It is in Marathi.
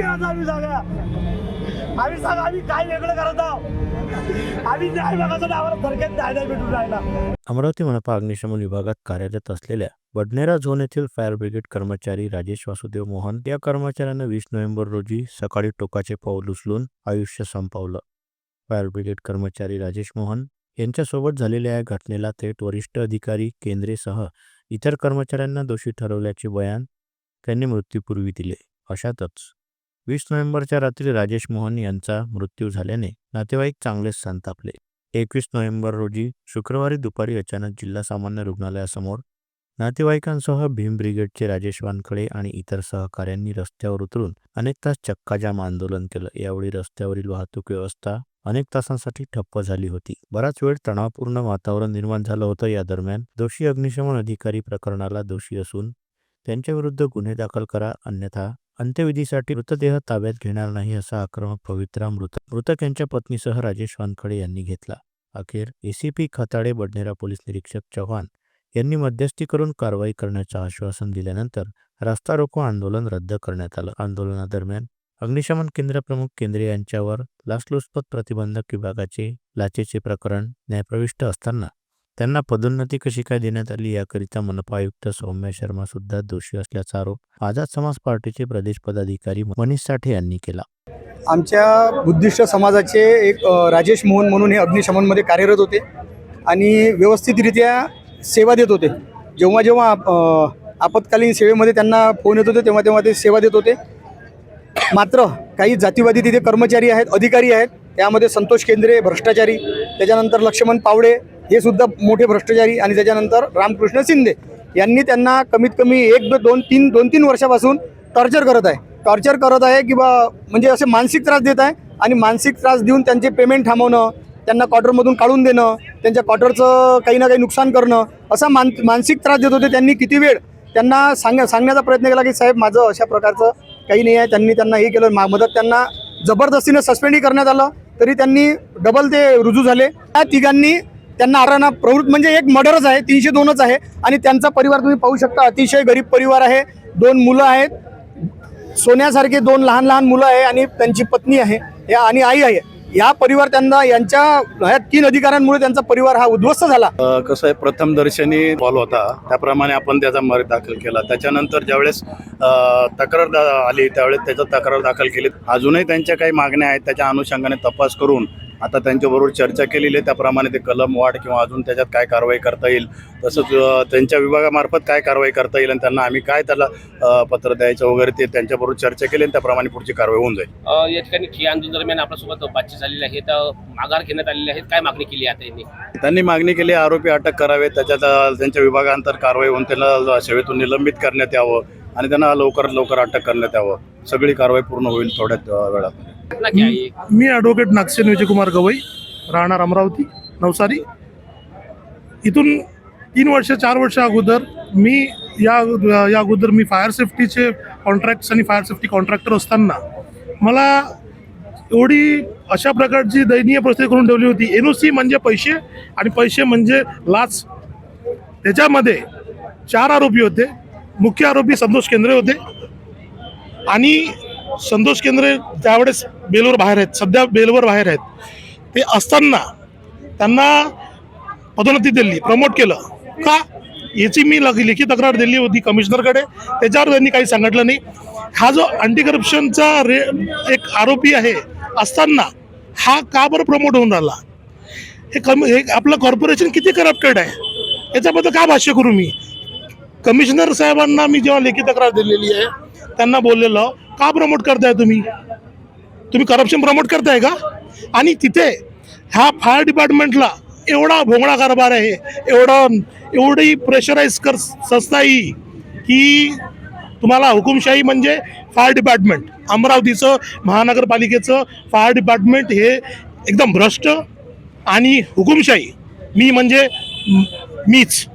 मागायचं आम्ही सांगा. आम्ही सांगा आम्ही काय वेगळं करत आहोत. आम्ही न्याय मागायचं आम्हाला न्याय नाही भेटून राहिला. अमरावती मनपा अग्निशमन विभागात कार्यरत असलेल्या बडनेरा झोन येथील फायर ब्रिगेड कर्मचारी राजेश वासुदेव मोहन या कर्मचाऱ्यानं वीस नोव्हेंबर रोजी सकाळी टोकाचे पाऊल उचलून आयुष्य संपवलं. फायर ब्रिगेड कर्मचारी राजेश मोहन यांच्यासोबत झालेल्या या घटनेला थेट वरिष्ठ अधिकारी केंद्रेसह इतर कर्मचाऱ्यांना दोषी ठरवल्याचे बयान त्यांनी मृत्यूपूर्वी दिले. अशातच वीस नोव्हेंबरच्या रात्री राजेश मोहन यांचा मृत्यू झाल्याने नातेवाईक चांगलेच संतापले. एकवीस नोव्हेंबर रोजी शुक्रवारी दुपारी अचानक जिल्हा सामान्य रुग्णालयासमोर नातेवाईकांसह भीम ब्रिगेडचे राजेश वानखळे आणि इतर सहकाऱ्यांनी रस्त्यावर उतरून अनेक तास चक्काजाम आंदोलन केलं. यावेळी रस्त्यावरील वाहतूक व्यवस्था अनेक तासांसाठी ठप्प झाली होती. बराच वेळ तणावपूर्ण वातावरण निर्माण झालं होतं. या दरम्यान दोषी अग्निशमन अधिकारी प्रकरणाला दोषी असून त्यांच्याविरुद्ध गुन्हे दाखल करा अन्यथा अंत्यविधीसाठी मृतदेह ताब्यात घेणार नाही असा आक्रमक पवित्रा मृत मृतक यांच्या पत्नीसह राजेश वानखडे यांनी घेतला. अखेर एसीपी खताडे बडनेरा पोलीस निरीक्षक चव्हाण यांनी मध्यस्थी करून कारवाई करण्याचं आश्वासन दिल्यानंतर रास्ता रोको आंदोलन रद्द करण्यात आलं. आंदोलनादरम्यान अग्निशमन केंद्र प्रमुख केंद्रे यांच्यावर लाचलुचपत प्रतिबंधक विभागाचे लाचेचे प्रकरण न्यायप्रविष्ट असताना त्यांना पदोन्नती कशी काय देण्यात आली याकरिता मनपा आयुक्त सौम्य शर्मा सुद्धा दोषी असल्याचा आरोप आझाद समाज पार्टीचे प्रदेश पदाधिकारी मनीष साठे यांनी केला. आमच्या बुद्धिस्ट समाजाचे एक राजेश मोहन म्हणून हे अग्निशमनमध्ये कार्यरत होते आणि व्यवस्थितरित्या सेवा देत होते. जेव्हा जेव्हा आपत्कालीन सेवेमध्ये त्यांना फोन येत होते तेव्हा तेव्हा ते सेवा देत होते. मात्र काही जातीवादी तिथे कर्मचारी आहेत अधिकारी आहेत त्यामध्ये संतोष केंद्रे भ्रष्टाचारी त्याच्यानंतर लक्ष्मण पावडे हे सुद्धा मोठे भ्रष्टाचारी आणि त्याच्यानंतर रामकृष्ण शिंदे यांनी त्यांना कमीत कमी एक दोन तीन दोन तीन वर्षापासून टॉर्चर करत आहे. टॉर्चर करत आहे किंवा म्हणजे असे मानसिक त्रास देत आहे आणि मानसिक त्रास देऊन त्यांचे पेमेंट थांबवणं त्यांना क्वार्टरमधून काढून देणं त्यांच्या क्वार्टरचं काही ना काही नुकसान करणं असा मान मानसिक त्रास देत होते त्यांनी किती वेळ? त्यांना सांग सांगण्याचा प्रयत्न केला की साहेब माझं अशा प्रकारचं काही नाही आहे. त्यांनी त्यांना हे केलं मा- मदत त्यांना जबरदस्तीनं सस्पेंडही करण्यात आलं तरी त्यांनी डबल ते रुजू झाले. त्या तिघांनी त्यांना आराना प्रवृत्त म्हणजे एक मर्डरच आहे तीनशे दोनच आहे. आणि त्यांचा परिवार तुम्ही पाहू शकता अतिशय गरीब परिवार आहे. दोन मुलं आहेत. सोन्यासारखे दोन लहान लहान मुलं आहे आणि त्यांची पत्नी आहे. या आणि आई आहे. या परिवार त्यांना यांच्या ह्या तीन अधिकाऱ्यांमुळे त्यांचा परिवार हा उद्ध्वस्त झाला. कसं आहे प्रथम दर्शनी बॉल होता. त्याप्रमाणे आपण त्याचा मर दाखल केला. त्याच्यानंतर ज्यावेळेस तक्रार आली त्यावेळेस त्याचं तक्रार दाखल केली. अजूनही त्यांच्या काही मागण्या आहेत त्याच्या अनुषंगाने तपास करून आता त्यांच्याबरोबर चर्चा केलेली आहे. त्याप्रमाणे ते कलम वाढ किंवा अजून त्याच्यात काय कारवाई करता येईल तसंच त्यांच्या विभागामार्फत काय कारवाई करता येईल आणि त्यांना आम्ही काय त्याला पत्र द्यायचं वगैरे ते त्यांच्याबरोबर चर्चा केली आणि त्याप्रमाणे पुढची कारवाई होऊन जाईल. या ठिकाणी ठिय्या आंदोलन दरम्यान आपल्यासोबत बातचीत झालेली आहे. तर माघार घेण्यात आलेले आहेत काय मागणी केली आहे आता यांनी? त्यांनी मागणी केली आरोपी अटक करावे त्याच्यात त्यांच्या विभागांतर कारवाई होऊन त्यांना सेवेतून निलंबित करण्यात यावं आणि त्यांना लवकरात लवकर अटक करण्यात यावं. सगळी कारवाई पूर्ण होईल थोड्याच वेळात. आहे मी ॲडव्होकेट नागसेन विजयकुमार गवई राहणार अमरावती नवसारी. इथून तीन वर्ष चार वर्ष अगोदर मी या या अगोदर मी फायर सेफ्टीचे कॉन्ट्रॅक्ट्स आणि फायर सेफ्टी कॉन्ट्रॅक्टर असताना मला एवढी अशा प्रकारची दयनीय परिस्थिती करून ठेवली होती. एन ओ सी म्हणजे पैसे आणि पैसे म्हणजे लाच. त्याच्यामध्ये चार आरोपी होते. मुख्य आरोपी संतोष केंद्रे होते. आणि संतोष केंद्रे त्यावेळेस बेलवर बाहेर आहेत सध्या बेलवर बाहेर आहेत ते असताना त्यांना पदोन्नती दिली प्रमोट केलं. का? याची मी लग- लेखी तक्रार दिली होती कमिशनरकडे. त्याच्यावर त्यांनी काही सांगितलं नाही. हा जो अँटी करप्शनचा रे एक आरोपी आहे असताना हा का बरं प्रमोट होऊन राहिला? हे कमी हे आपलं कॉर्पोरेशन किती करप्टेड आहे? याच्याबद्दल का भाष्य करू मी? कमिशनर साहेबांना मी जेव्हा लेखी तक्रार दिलेली आहे त्यांना बोललेलं का प्रमोट करताय तुम्ही? तुम्ही करप्शन प्रमोट करताय का? आणि तिथे ह्या फायर डिपार्टमेंटला एवढा भोंगळा कारभार आहे एवढं एवढी प्रेशराईज कर संस्था ही की तुम्हाला हुकुमशाही म्हणजे फायर डिपार्टमेंट अमरावतीचं महानगरपालिकेचं फायर डिपार्टमेंट हे एकदम भ्रष्ट आणि हुकुमशाही. मी म्हणजे मीच.